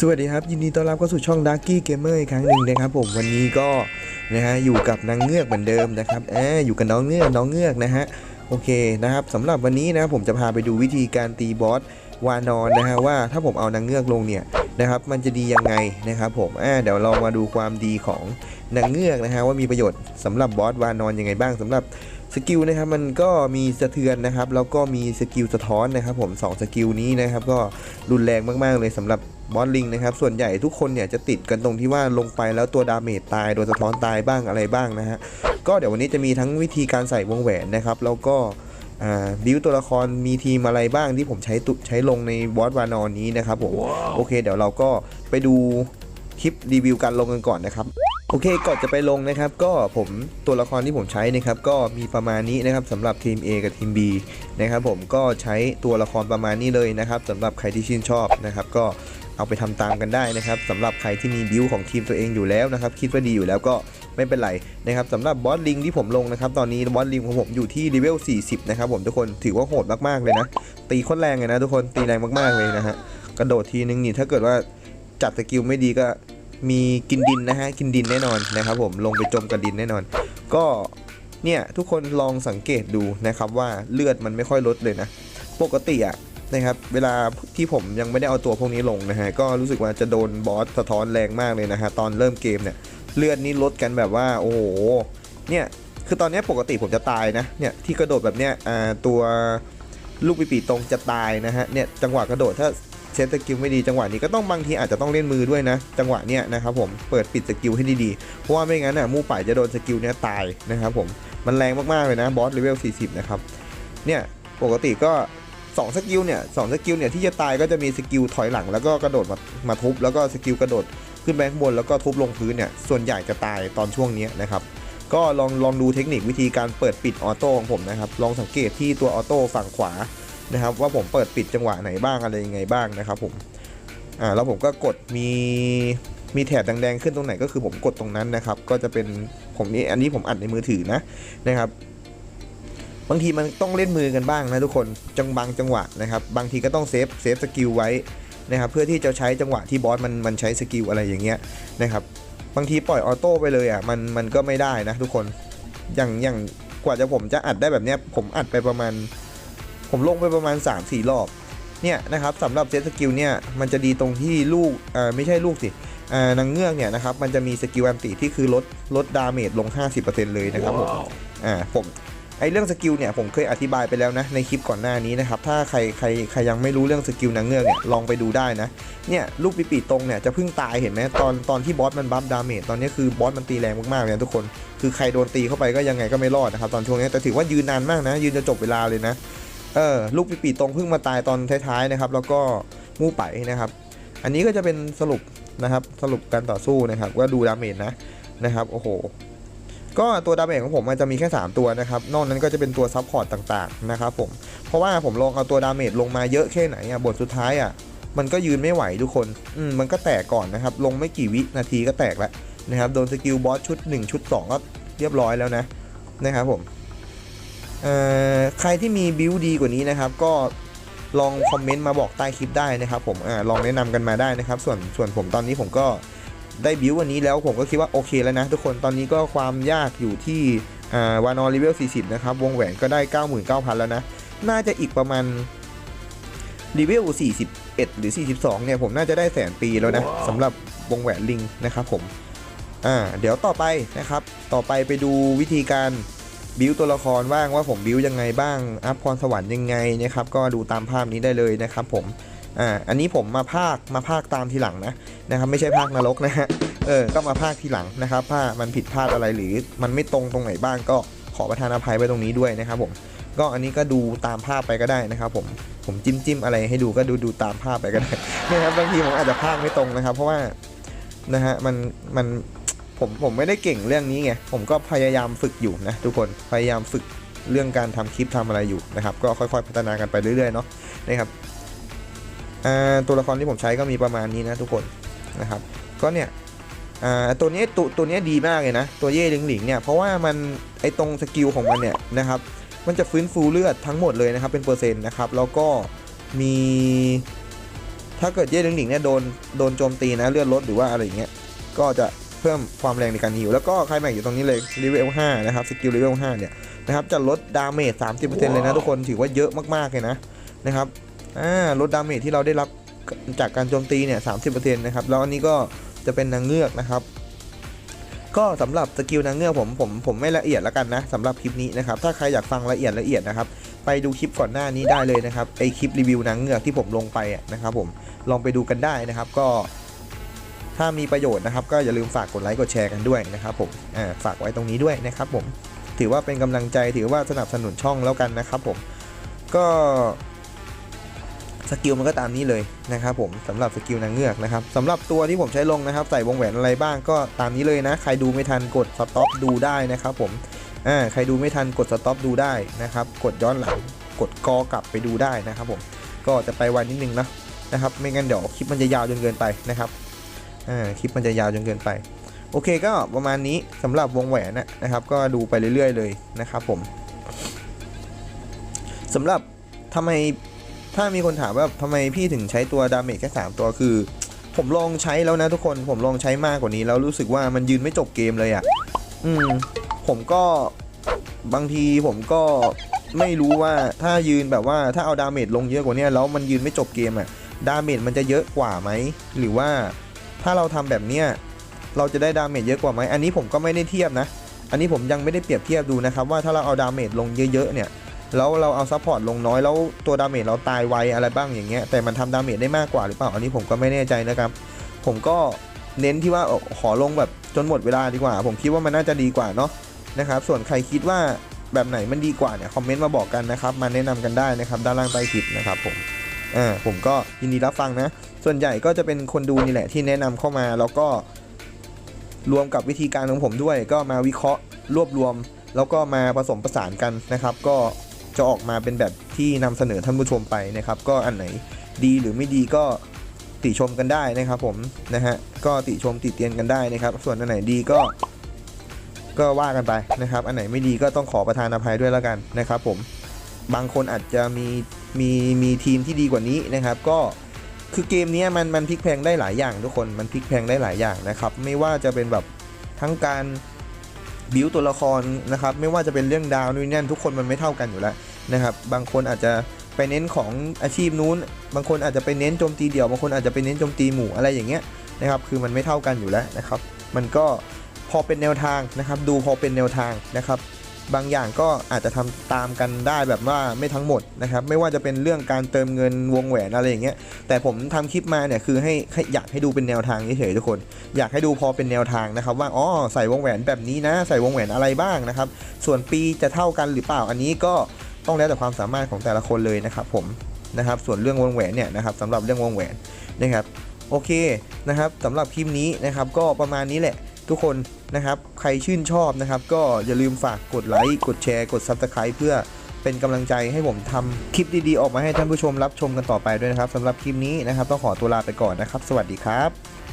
สวัสดีครับ ยินดีต้อนรับเข้าสู่ช่อง d a r k y Gamer อีกครั้งหนึ่งนะครับผมวันนี้ก็นะฮะอยู่กับนางเงือกเหมือนเดิมนะครับแอบอยู่กับน้องเงือกน้องเงือกนะฮะโอเคนะครับสำหรับวันนี้นะผมจะพาไปดูวิธีการตีบอสวานอนนะฮะว่าถ้าผมเอานางเงือกลงเนี่ยนะครับมันจะดียังไงนะครับผมอ่าเดี๋ยวเรามาดูความดีของนางเงือกนะฮะว่ามีประโยชน์สำหรับบอสวานอนยังไงบ้างสำหรับ สกิลนะครับมันก็มีสะเทือนนะครับแล้วก็มีสกิลสะท้อนนะครับผมสองสกิลนี้นะครับก็รุนแรงมากๆเลยสำหรับบอสลิงนะครับส่วนใหญ่ทุกคนเนี่ยจะติดกันตรงที่ว่าลงไปแล้วตัวดาเมจตายโดนสะท้อนตายบ้างอะไรบ้างนะฮะก็เดี๋ยววันนี้จะมีทั้งวิธีการใส่วงแหวนนะครับแล้วก็อ่าบิวตัวละครมีทีมอะไรบ้างที่ผมใช้ตุใช้ลงในบอสวานอนนี้นะครับผมโอเค เดี๋ยวเราก็ไปดูคลิปรีวิวการลงกันก่อนนะครับ โอเคก่อนจะไปลงนะครับ ก็ผมตัวละครที่ผมใช้นะครับ ก็มีประมาณนี้นะครับสำหรับทีม A กับทีม B นะครับ ผมก็ใช้ตัวละครประมาณนี้เลยนะครับสำหรับใครที่ชื่นชอบนะครับ ก็เอาไปทำตามกันได้นะครับสำหรับใครที่มีบิวของทีมตัวเองอยู่แล้วนะครับ คิดว่าดีอยู่แล้วก็ไม่เป็นไรนะครับสำหรับบอสลิงที่ผมลงนะครับ ตอนนี้บอสลิงของผมอยู่ที่เลเวล 40 นะครับ ผมทุกคนถือว่าโหดมากๆเลยนะ ตีโคตรแรงเลยนะทุกคนตีแรงมากๆเลยนะฮะกระโดดทีนึงนี่ถ้าเกิดว่าจัดสกิลไม่ดีก็ มีกินดินนะฮะกินดินแน่นอนนะครับผมลงไปจมกับดินแน่นอน ก็เนี่ยทุกคนลองสังเกตดูนะครับว่าเลือดมันไม่ค่อยลดเลยนะ ปกติอะนะครับเวลาที่ผมยังไม่ได้เอาตัวพวกนี้ลงนะฮะก็รู้สึกว่าจะโดนบอสสะท้อนแรงมากเลยนะฮะตอนเริ่มเกมเนี่ยเลือดนี่ลดกันแบบว่าโอ้โหเนี่ยคือตอนนี้ปกติผมจะตายนะเนี่ยที่กระโดดแบบเนี้ยตัวลูกปีปีตรงจะตายนะฮะเนี่ยจังหวะกระโดดถ้า เซตสกิลไม่ดีจังหวะนี้ก็ต้องบางทีอาจจะต้องเล่นมือด้วยนะ จังหวะเนี้ยนะครับผมเปิดปิดสกิลให้ดีๆ เพราะว่าไม่งั้นน่ะมู่ป่ายจะโดนสกิลเนี้ยตายนะครับผมมันแรงมากๆเลยนะบอสเลเวล 40 นะครับเนี่ยปกติก็2สกิลเนี่ยสองสกิลเนี่ยที่จะตายก็จะมีสกิลถอยหลังแล้วก็กระโดดมามาทุบแล้วก็สกิลกระโดดขึ้นไปข้างบนแล้วก็ทุบลงพื้นเนี่ยส่วนใหญ่จะตายตอนช่วงนี้นะครับก็ลองลองดูเทคนิควิธีการเปิดปิดออโต้ของผมนะครับลองสังเกตที่ตัวออโต้ฝั่งขวา นะครับ ว่าผมเปิดปิดจังหวะไหนบ้างอะไรยังไงบ้างนะครับผมอ่าแล้วผมก็กดมีมีแถบแดงๆขึ้นตรงไหนก็คือผมกดตรงนั้นนะครับ ก็จะเป็นผมนี้อันนี้ผมอัดในมือถือนะนะครับ บางทีมันต้องเล่นมือกันบ้างนะทุกคนจังบางจังหวะนะครับ บางทีก็ต้องเซฟเซฟสกิลไว้นะครับ เพื่อที่จะใช้จังหวะที่บอสมันมันใช้สกิลอะไรอย่างเงี้ยนะครับ บางทีปล่อยออโต้ไปเลยอะมันมันก็ไม่ได้นะทุกคนอย่างอย่างกว่าจะผมจะอัดได้แบบเนี้ยผมอัดไปประมาณ ผมลงไปประมาณ 3-4 รอบเนี่ยนะครับสำหรับเซตสกิลเนี่ยมันจะดีตรงที่ลูกเอ่อไม่ใช่ลูกสิอ่านางเงือกเนี่ยนะครับมันจะมีสกิลอันติที่คือลดลดดาเมจลง 50%เลยนะครับผมอ่าผมไอเรื่องสกิลเนี่ยผมเคยอธิบายไปแล้วนะในคลิปก่อนหน้านี้นะครับถ้าใครใครใครยังไม่รู้เรื่องสกิลนางเงือกเนี่ยลองไปดูได้นะเนี่ยลูกปีปีตรงเนี่ยจะเพิ่งตายเห็นไหมตอนตอนที่บอสมันบัฟดาเมจตอนนี้คือบอสมันตีแรงมากๆเลยนะทุกคน คือใครโดนตีเข้าไปก็ยังไงก็ไม่รอดนะครับตอนช่วงนี้แต่ถือว่ายืนนานมากนะ ยืนจะจบเวลาเลยนะ เออลูกปีปีตรงเพิ่งมาตายตอนท้ายๆนะครับ แล้วก็มู่ไปนะครับ อันนี้ก็จะเป็นสรุปนะครับสรุปการต่อสู้นะครับว่าดูดาเมจนะนะครับโอ้โหก็ตัวดาเมจของผมมันจะมีแค่ 3 ตัวนะครับ นอกนั้นก็จะเป็นตัวซับพอร์ตต่างๆนะครับผมเพราะว่าผมลองเอาตัวดาเมจลงมาเยอะแค่ไหนอะบทสุดท้ายอะมันก็ยืนไม่ไหวทุกคนอืมมันก็แตกก่อนนะครับ ลงไม่กี่วินาทีก็แตกแล้วนะครับโดนสกิลบอสชุด 1 ชุด 2 ก็เรียบร้อยแล้วนะนะครับผม ใครที่มีบิวดีกว่านี้นะครับ ก็ลองคอมเมนต์มาบอกใต้คลิปได้นะครับ ผมอ่าลองแนะนำกันมาได้นะครับ ส่วนส่วนผมตอนนี้ผมก็ได้บิววันนี้แล้วผมก็คิดว่าโอเคแล้วนะทุกคนตอนนี้ก็ความยากอยู่ที่อ่าวานอรีเวล40 นะครับ วงแหวนก็ได้ 99,000 แล้วนะ น่าจะอีกประมาณรีเวล41 หรือ 42 เนี่ย ผมน่าจะได้แสนปีแล้วนะสำหรับวงแหวนลิงนะครับผม อ่า เดี๋ยวต่อไปนะครับ ต่อไปไปดูวิธีการ บิวตัวละครบ้างว่าผมบิวยังไงบ้าง อัพพรสวรรค์ยังไงนะครับก็ดูตามภาพนี้ได้เลยนะครับผมอ่าอันนี้ผมมาภาคมาภาคตามทีหลังนะนะครับไม่ใช่ภาคนรกนะฮะเออก็มาภาคทีหลังนะครับถ้ามันผิดพลาดอะไรหรือมันไม่ตรงตรงไหนบ้างก็ขอประทานอภัยไว้ตรงนี้ด้วยนะครับผมก็อันนี้ก็ดูตามภาพไปก็ได้นะครับผมผมจิ้มจิ้มอะไรให้ดูก็ดูดูตามภาพไปก็ได้นะครับบางทีผมอาจจะภาคไม่ตรงนะครับ เพราะว่านะฮะมันมัน ผมผมไม่ได้เก่งเรื่องนี้ไงผมก็พยายามฝึกอยู่นะทุกคนพยายามฝึกเรื่องการทำคลิปทำอะไรอยู่นะครับก็ค่อยๆ พัฒนากันไปเรื่อยๆเนาะนะครับตัวละครที่ผมใช้ก็มีประมาณนี้นะทุกคนนะครับ ก็เนี่ยตัวนี้ตัวตัวนี้ดีมากเลยนะ ตัวเย่หลิงหลิงเนี่ยเพราะว่ามันไอตรงสกิลของมันเนี่ยนะครับมันจะฟื้นฟูเลือดทั้งหมดเลยนะครับเป็นเปอร์เซ็นต์นะครับแล้วก็มีถ้าเกิดเย่หลิงหลิงเนี่ยโดนโดนโจมตีนะเลือดลดหรือว่าอะไรอย่างเงี้ยก็จะ เพิ่มความแรงในการฮิว แล้วก็ใครแม็กอยู่ตรงนี้เลยเลเวล5นะครับสกิลเลเวล5เนี่ยนะครับจะลดดาเมจ30%เลยนะทุกคนถือว่าเยอะมากๆเลยนะนะครับอ่าลดดาเมจที่เราได้รับจากการโจมตีเนี่ย30%นะครับแล้วอันนี้ก็จะเป็นนางเงือกนะครับ ก็สำหรับสกิลนางเงือกผมผมผมไม่ละเอียดแล้วกันนะสำหรับคลิปนี้นะครับถ้าใครอยากฟังละเอียดละเอียดนะครับไปดูคลิปก่อนหน้านี้ได้เลยนะครับไอคลิปรีวิวนางเงือกที่ผมลงไปอะนะครับผมลองไปดูกันได้นะครับ ก็ ถ้ามีประโยชน์นะครับ ก็อย่าลืมฝากกดไลค์กดแชร์กันด้วยนะครับผมอ่าฝากไว้ตรงนี้ด้วยนะครับผมถือว่าเป็นกำลังใจถือว่าสนับสนุนช่องแล้วกันนะครับผมก็สกิลมันก็ตามนี้เลยนะครับผมสำหรับสกิลนางเงือกนะครับสำหรับตัวที่ผมใช้ลงนะครับใส่วงแหวนอะไรบ้างก็ตามนี้เลยนะ ใครดูไม่ทันกดสต็อปดูได้นะครับผมอ่าใครดูไม่ทันกดสต็อปดูได้นะครับกดย้อนหลังกดกอกลับไปดูได้นะครับผมก็จะไปไวันนิดนึงนะนะครับ ไม่งั้นเดี๋ยวคลิปมันจะยาวจนเกินไปนะครับ คลิปมันจะยาวจนเกินไป โอเคก็ประมาณนี้สำหรับวงแหวนนะครับ ก็ดูไปเรื่อย ๆ เลยนะครับผมสำหรับทำไมถ้ามีคนถามว่าทำไมพี่ถึงใช้ตัวดาเมจแค่สามตัวคือ ผมลองใช้แล้วนะทุกคนผมลองใช้มากกว่านี้ แล้วรู้สึกว่ามันยืนไม่จบเกมเลยอะ่ะ อืม ผมก็บางทีผมก็ไม่รู้ว่าถ้ายืนแบบว่าถ้าเอาดาเมจลงเยอะกว่านี้แล้วมันยืนไม่จบเกมอะ่ะดาเมจมันจะเยอะกว่าไหมหรือว่า ถ้าเราทำแบบเนี้ยเราจะได้ดาเมจเยอะกว่าไหมอันนี้ผมก็ไม่ได้เทียบนะ อันนี้ผมยังไม่ได้เปรียบเทียบดูนะครับว่าถ้าเราเอาดาเมจลงเยอะๆเนี่ยแล้วเราเอาซัพพอร์ตลงน้อยแล้วตัวดาเมจเราตายไวอะไรบ้างอย่างเงี้ยแต่มันทำดาเมจได้มากกว่าหรือเปล่าอันนี้ผมก็ไม่แน่ใจนะครับ ผมก็เน้นที่ว่าขอลงแบบจนหมดเวลาดีกว่า ผมคิดว่ามันน่าจะดีกว่าเนาะนะครับ ส่วนใครคิดว่าแบบไหนมันดีกว่าเนี่ยคอมเมนต์มาบอกกันนะครับ มาแนะนำกันได้นะครับ ด้านล่างใต้คลิปนะครับผม อ่าผมก็ยินดีรับฟังนะ ส่วนใหญ่ก็จะเป็นคนดูนี่แหละที่แนะนำเข้ามาแล้วก็ รวมกับวิธีการของผมด้วย ก็มาวิเคราะห์รวบรวม แล้วก็มาผสมผสานกันนะครับ ก็จะออกมาเป็นแบบที่นำเสนอท่านผู้ชมไปนะครับ ก็อันไหนดีหรือไม่ดีก็ติชมกันได้นะครับ ผมนะฮะก็ติชมติเตียนกันได้นะครับ ส่วนอันไหนดีก็ก็ว่ากันไปนะครับ อันไหนไม่ดีก็ต้องขอประทานอภัยด้วยแล้วกันนะครับ ผม บางคนอาจจะมี มีมีทีมที่ดีกว่านี้นะครับ ก็คือเกมนี้มันมันพลิกแพงได้หลายอย่างทุกคนมันพลิกแพงได้หลายอย่างนะครับ ไม่ว่าจะเป็นแบบทั้งการบิวตัวละครนะครับ ไม่ว่าจะเป็นเรื่องดาวนู่นนี่นั่นทุกคนมันไม่เท่ากันอยู่แล้วนะครับ บางคนอาจจะไปเน้นของอาชีพนู้น บางคนอาจจะไปเน้นโจมตีเดี่ยว บางคนอาจจะไปเน้นโจมตีหมู่อะไรอย่างเงี้ยนะครับ คือมันไม่เท่ากันอยู่แล้วนะครับ มันก็พอเป็นแนวทางนะครับ ดูพอเป็นแนวทางนะครับ บางอย่างก็อาจจะทำตามกันได้แบบว่าไม่ทั้งหมดนะครับ ไม่ว่าจะเป็นเรื่องการเติมเงินวงแหวนอะไรอย่างเงี้ย แต่ผมทำคลิปมาเนี่ยคือให้ให้อยากให้ดูเป็นแนวทางเฉยๆทุกคน อยากให้ดูพอเป็นแนวทางนะครับ ว่าอ๋อใส่วงแหวนแบบนี้นะ ใส่วงแหวนอะไรบ้างนะครับ ส่วนปีจะเท่ากันหรือเปล่าอันนี้ก็ต้องแล้วแต่ความสามารถของแต่ละคนเลยนะครับผมนะครับ ส่วนเรื่องวงแหวนเนี่ยนะครับสำหรับเรื่องวงแหวนนะครับ โอเคนะครับสำหรับคลิปนี้นะครับ ก็ประมาณนี้แหละทุกคน นะครับ ใครชื่นชอบนะครับ ก็อย่าลืมฝากกดไลค์กดแชร์กด Subscribe เพื่อเป็นกำลังใจให้ผมทำคลิปดีๆ ออกมาให้ท่านผู้ชมรับชมกันต่อไปด้วยนะครับสำหรับคลิปนี้นะครับ ต้องขอตัวลาไปก่อนนะครับ สวัสดีครับ